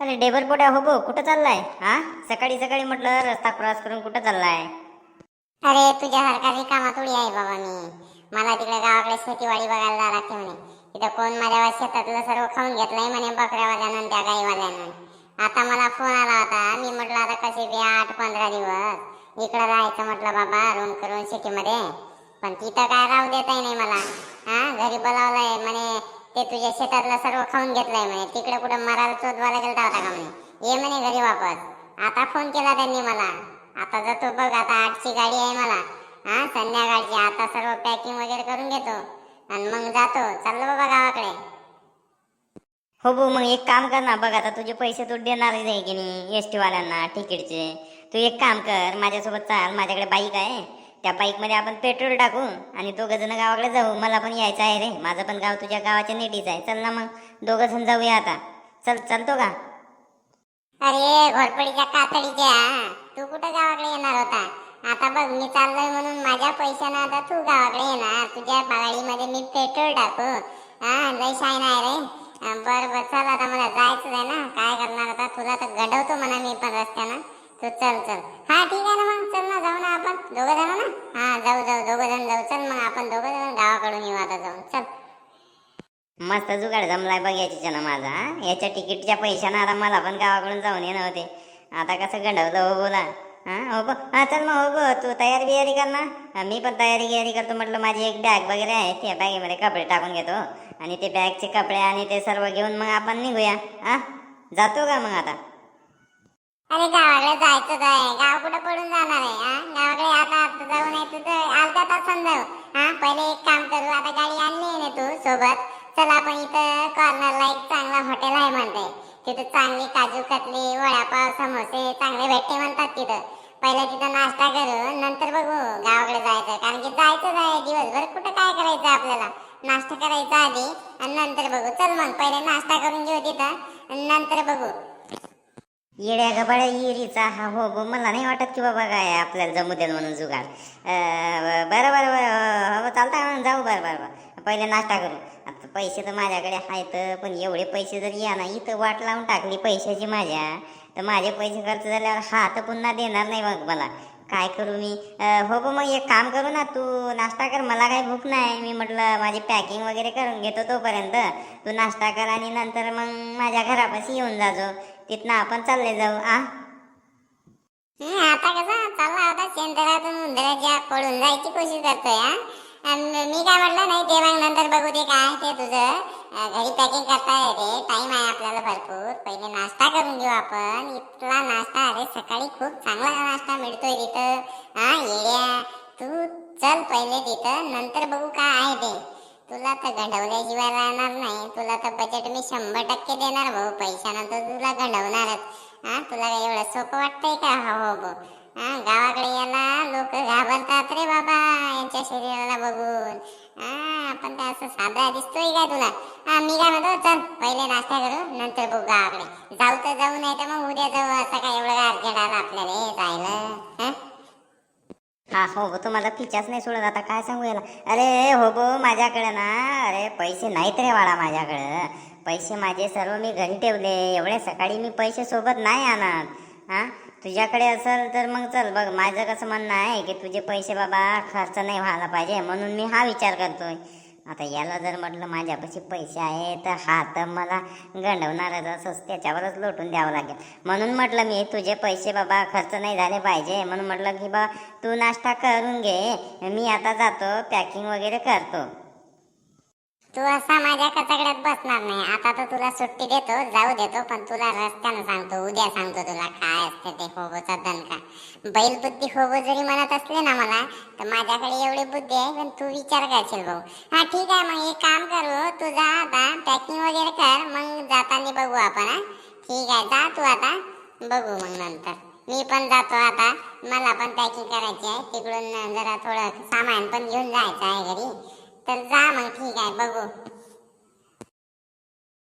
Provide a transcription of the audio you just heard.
अरे डेबर पोट्या हो बो कुठं चाललाय? हा? सकाळी सकाळी म्हटलं रस्ता क्रॉस करून कुठं चाललाय? अरे तुझ्या सरकारी कामात थोडी आहे बाबा मी. मला तिकडे गावाकडे शेतीवाडी बघायला जावं लागते म्हणे. तिथं कोण माझ्या शेतातलं सर्व खाऊन घेतलंय म्हणे बकऱ्यावाल्यानं त्या गाईवाल्यानं. आता मला फोन आला होता. मी म्हटलं आता कसे बी आठ पंधरा दिवस. इकडं राहायचं म्हटलं बाबा रूम करून सिटीमध्ये पण तिथं काय राहू देताही नाही मला. हा? घरी बोलावलंय म्हणे ते तुझ्या शेतातला सर्व खाऊन घेतलंय म्हणे. तिकडे कुठं मरायला चोदवायला गेलता होता का म्हणे. ये म्हणे घरी वापस. आता फोन केला त्यांनी मला. आता जातो बघ आता आठची गाडी आहे मला. हा संध्याकाळची. आता सर्व पॅकिंग वगैरे करून घेतो. आणि मग जातो. चाललो बाबा गावाकडे. हो भाऊ मग एक काम कर ना. बघ आता तुझे पैसे तू देणारच आहे की नाही एस टीवाल्यांना तिकीटचे. तू एक काम कर. माझ्यासोबत चाल. माझ्याकडे बाईक आहे. त्या बाईकमध्ये आपण पेट्रोल टाकू आणि दोघं जण गावाकडे जाऊ. मला पण यायचं आहे रे. माझं पण गाव तुझ्या गावाच्या नेटीच आहे. चल ना मग. दोघं जण जाऊया आता. चल चलतो का? अरे घोरपडीच्या कातडीच्या. तू कुठं गावाकडे येणार होता? आता बघ मी चाललोय म्हणून माझ्या पैशानं आता तू गावाकडे येणार. तुझ्या गाडीमध्ये मी पेट्रोल टाकू. हा लय शाईन आहे रे. बर बरं बरं. चल आता मला जायचं आहे ना. काय करणार आता? तुला तर घडवतो म्हणा मी पण रस्त्यानं. तू चल चल. हा ठीक आहे ना मग चल ना जाऊ ना आपण दोघं जण ना? हा जाऊ जाऊ दोघं जण जाऊ. चल मग आपण दोघं जण गावाकडून येऊ आता जाऊन. चल. मस्त जुगाड जमलाय बघ याच्यानं माझा हा? याच्या तिकीटच्या पैशानं आता मला पण गावाकडून जाऊन येणं होते. आता कसं गंडवलं हो बोला. हा हो बो हा चल मग हो बो तू तयारी बियारी कर ना. मी पण तयारी गियारी करतो म्हटलं माझी एक बॅग वगैरे आहे त्या बॅगेमध्ये कपडे टाकून घेतो. आणि ते बॅगचे कपडे आणि ते सर्व घेऊन मग आपण निघूया. हा? जातो का मग आता? अरे गावाकडे जायचंच आहे. गाव कुठं पडून जाणार आहे जाऊ अर्धा हा पहिले एक काम करू आता गाडी आणली ना तू सोबत. चल आपण इथं कॉर्नरला एक चांगला हॉटेल आहे म्हणते तिथं चांगली काजू कतली वडापाव समोसे चांगले भेटते म्हणतात तिथं. पहिले तिथं नाश्ता करू नंतर बघू गावाकडे जायचं कारण की जायचंच आहे दिवसभर. कुठं काय करायचं आपल्याला? नाश्ता करायचा आधी आणि नंतर बघू. चल मग पहिले नाश्ता करून घेऊ तिथं आणि नंतर बघू. येड्या गबाड्या इरीचा हा हो हो मला नाही वाटत की बाबा काय आपल्याला जमू द्याल म्हणून जुगाड. बरं बरं बरं हो, हो चालता म्हणून जाऊ बरं बरं बरं. पहिले नाश्ता करू. आता पैसे तर माझ्याकडे आहेत पण एवढे पैसे जर या ना इथं वाट लावून टाकली पैशाची माझ्या तर माझे पैसे खर्च झाल्यावर हा तर पुन्हा देणार नाही मग मला. काय करू मी? हो गं मग एक काम करू ना तू नाश्ता कर. मला काही भूक नाही. मी म्हटलं माझी पॅकिंग वगैरे करून घेतो तोपर्यंत. तू नाश्ता कर आणि नंतर मग माझ्या घरापाशी येऊन जाजो तिथनं आपण चालले जाऊ आ? आता कसं? चालला होता शेंतरातून उंदराच्या पडून जायची कोशिश करतोय आणि मी काय म्हटलं नाही ते मग नंतर बघू ते काय ते तुझं. घरी पॅकिंग करता येते टाइम आहे आपल्याला भरपूर. पहिले नाश्ता करून घेऊ आपण. इथला नाश्ता अरे सकाळी खूप चांगला नाश्ता मिळतोय तिथं. हा येड्या. तू चल पहिले तिथं नंतर बघू काय आहे ते. तुला तर गंडवल्याशिवाय राहणार नाही. तुला तर बजेट मी शंभर टक्के देणार भाऊ. पैशानं तर तुला गंडवणारच हा तुला काय एवढं सोपं वाटतंय का? हो हो गो हा गावाकडे याला लोक घाबरतात रे बाबा. यांच्या शरीराला बघून. हा पण ते असं साधा दिसतोय का तुला? हा मी काय म्हणतो चल पहिले नाश्ता करू नंतर बघू गावाकडे. जाऊ तर जाऊ नाही तर मग उद्या जाऊ. असं काय एवढं अर्जंट आला आपल्याला हे जायला हा हा हो गो तुम्हाला तिच्याच नाही सोडत. आता काय सांगू याला? अरे हो गो माझ्याकडे ना अरे पैसे नाहीत रे वाळा माझ्याकडं. पैसे माझे सर्व मी घरी ठेवले. एवढे सकाळी मी पैसे सोबत नाही आणत. हा? तुझ्याकडे असेल तर मग चल बघ माझं कसं म्हणणं आहे की तुझे पैसे बाबा खर्च नाही व्हायला पाहिजे म्हणून मी हा विचार करतोय. आता याला जर म्हटलं माझ्यापाशी पैसे आहे तर हा तर मला गंडवणारच असंच त्याच्यावरच लोटून द्यावं लागेल. म्हणून म्हटलं मी तुझे पैसे बाबा खर्च नाही झाले पाहिजे. म्हणून म्हटलं की बा तू नाश्ता करून घे. मी आता जातो पॅकिंग वगैरे करतो. तू असा माझ्या कचकड्यात बसणार नाही. आता तर तुला सुट्टी देतो जाऊ देतो पण तुला रस्त्यानं सांगतो उद्या सांगतो तुला काय असते ते होबोचा दणका. बैल बुद्धी होबो जरी म्हणत असले ना मला तर माझ्याकडे एवढी बुद्धी आहे पण तू विचार करशील भाऊ. हा ठीक आहे मग एक काम करू तू जा आता पॅकिंग वगैरे कर मग जाताना बघू आपण हा. ठीक आहे जा तू आता बघू मग नंतर. मी पण जातो आता मला पण पॅकिंग करायची आहे तिकडून जरा थोडं सामान पण घेऊन जायचं आहे घरी. तर जा मग ठीक आहे बघू.